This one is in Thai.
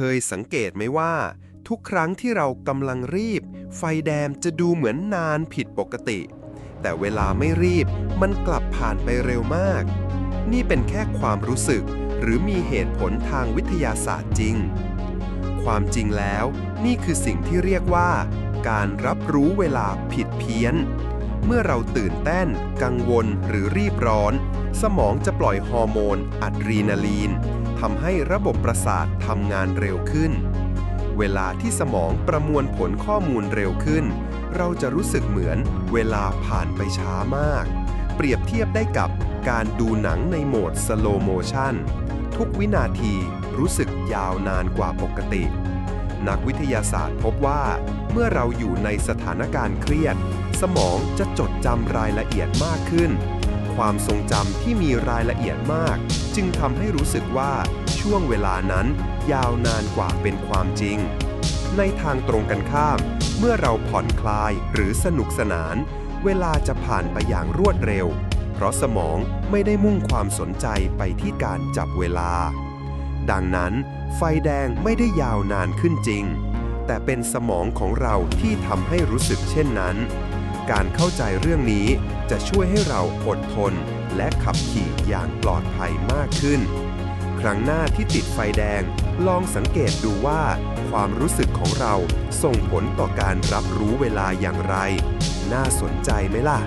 เคยสังเกตไหมว่า ทุกครั้งที่เรากำลังรีบ ไฟแดงจะดูเหมือนนานผิดปกติ แต่เวลาไม่รีบมันกลับผ่านไปเร็วมาก นี่เป็นแค่ความรู้สึก หรือมีเหตุผลทางวิทยาศาสตร์จริง ความจริงแล้ว นี่คือสิ่งที่เรียกว่า การรับรู้เวลาผิดเพี้ยน เมื่อเราตื่นเต้น กังวลหรือรีบร้อน สมองจะปล่อยฮอร์โมนอะดรีนาลีนทำให้ระบบประสาททำงานเร็วขึ้น เวลาที่สมองประมวลผลข้อมูลเร็วขึ้น เราจะรู้สึกเหมือนเวลาผ่านไปช้ามาก เปรียบเทียบได้กับการดูหนังในโหมดสโลโมชันทุกวินาทีรู้สึกยาวนานกว่าปกติ นักวิทยาศาสตร์พบว่า เมื่อเราอยู่ในสถานการณ์เครียด สมองจะจดจำรายละเอียดมากขึ้น ความทรงจำที่มีรายละเอียดมาก จึงทำให้รู้สึกว่าช่วงเวลานั้นยาวนานกว่าเป็นความจริง ในทางตรงกันข้าม เมื่อเราผ่อนคลายหรือสนุกสนาน เวลาจะผ่านไปอย่างรวดเร็ว เพราะสมองไม่ได้มุ่งความสนใจไปที่การจับเวลา ดังนั้น ไฟแดงไม่ได้ยาวนานขึ้นจริง แต่เป็นสมองของเราที่ทำให้รู้สึกเช่นนั้น การเข้าใจเรื่องนี้จะช่วยให้เราอดทน และขับขี่อย่างปลอดภัยมากขึ้น ครั้งหน้าที่ติดไฟแดง ลองสังเกตดูว่า ความรู้สึกของเราส่งผลต่อการรับรู้เวลาอย่างไร น่าสนใจไหมล่ะ